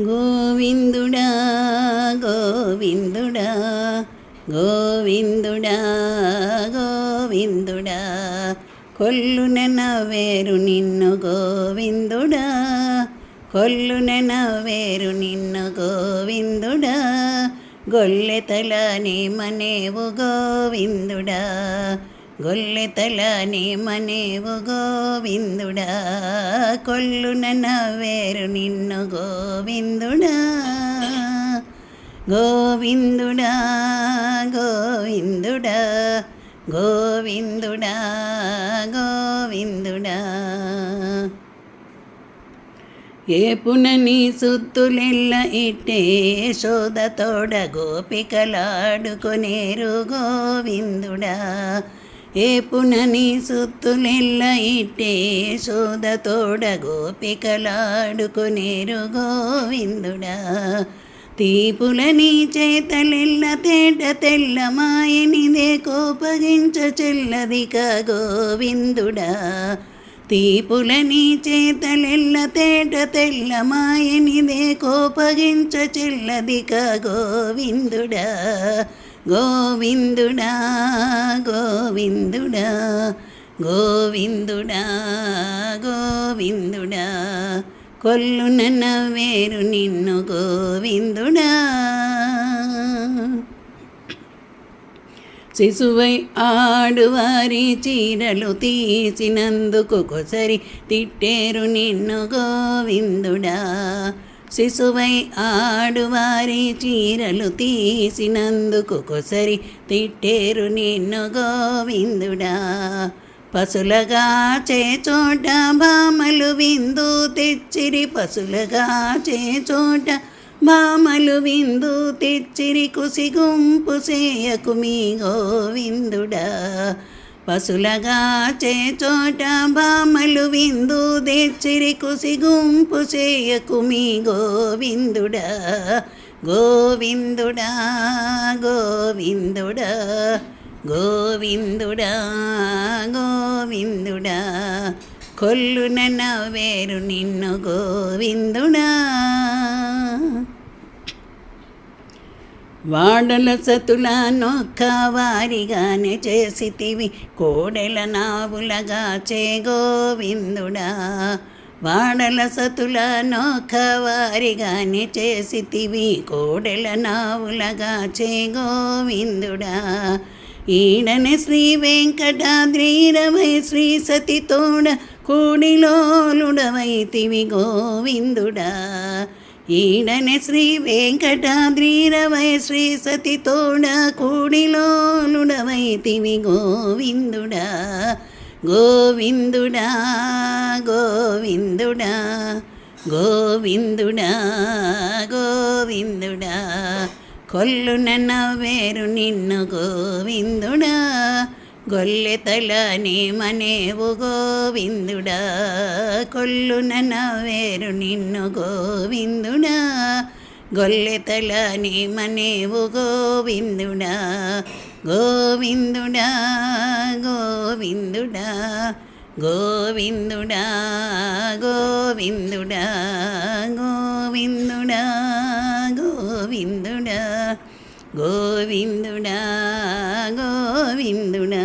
గోవిందుడా గోవిందుడా గోవిందుడా గోవిందుడా. కొల్లున నవ్వేరు నిన్ను గోవిందుడా కొల్లున నవ్వేరు నిన్ను గోవిందుడా. గొల్లెతల మనేవు గోవిందుడా. గొల్లెతల మనేవు గోవిందుడా కొల్లున నవ్వేరు నిన్ను గోవిందుడా. గోవిందుడా గోవిందుడా గోవిందుడా గోవిందుడా. ఏపునని సుత్తులెల్ల ఇట్టే శోధతోడ గోపికలాడుకునేరు గోవిందుడా. ఏపునని సుత్తులెల్ల ఇట్టే శోధతోడ గోపికలాడుకునేరు గోవిందుడా. తీపులని చేతలెల్ల తేట తెల్ల మాయనిదే కోపగించ చెల్లదిక గోవిందుడా. తీపులని చేతలెల్ల తేట తెల్ల మాయనిదే కోపగించ చెల్లదిక గోవిందుడా. గోవిందుడా గోవిందుడా గోవిందుడా గోవిందుడా. కొల్లున నవ్వేరు నిన్ను గోవిందుడా. శిశువై ఆడువారి చీరలు తీసినందుకు కొసరి తిట్టేరు నిన్ను గోవిందుడా. శిశువై ఆడువారి చీరలు తీసినందుకు కొసరి తిట్టేరు నిన్ను గోవిందుడా. పశులగా చేచోట భామలు విందు తెచ్చిరి పశులగా చోట భామలు విందు తెచ్చిరి కుసి గుంపు సేయకు మీ గోవిందుడా. పశులగా చోట భామలు విందు తెచ్చిరి కుసి గుంపు చేయకు మీ గోవిందుడా. గోవిందుడా గోవిందుడా గోవిందుడా గోవిందుడా. కొల్లున నవ్వేరు నిన్ను గోవిందుడా. వాడల సతుల నొక్క వారిగానే చేసితివి. కోడెల నావులగా చే గోవిందుడా. వాడల సతుల నొక్క వారిగానే చేసితివి. కోడెల నావులగా చే గోవిందుడా. ఈడనే శ్రీ వెంకటాద్రీరవై శ్రీ సతితోడ కూడిలోలుడవైతివి గోవిందుడా. ఈడనే శ్రీ వెంకటాద్రీరవై శ్రీ సతితోడ కూడిలోలుడవైతివి గోవిందుడా గోవిందుడా గోవిందుడా గోవిందుడా గోవిందుడా. కొల్లున నవ్వేరు నిన్ను గోవిందుడా గొల్లెతల మనేవు గోవిందుడా కొల్లున నవ్వేరు నిన్ను గోవిందుడా. గొల్లెతల మనేవు గోవిందుడా గోవిందుడా గోవిందుడా గోవిందుడా గోవిందుడా గోవిందుడా గోవిందుడా. గోవిందుడా గోవిందుడా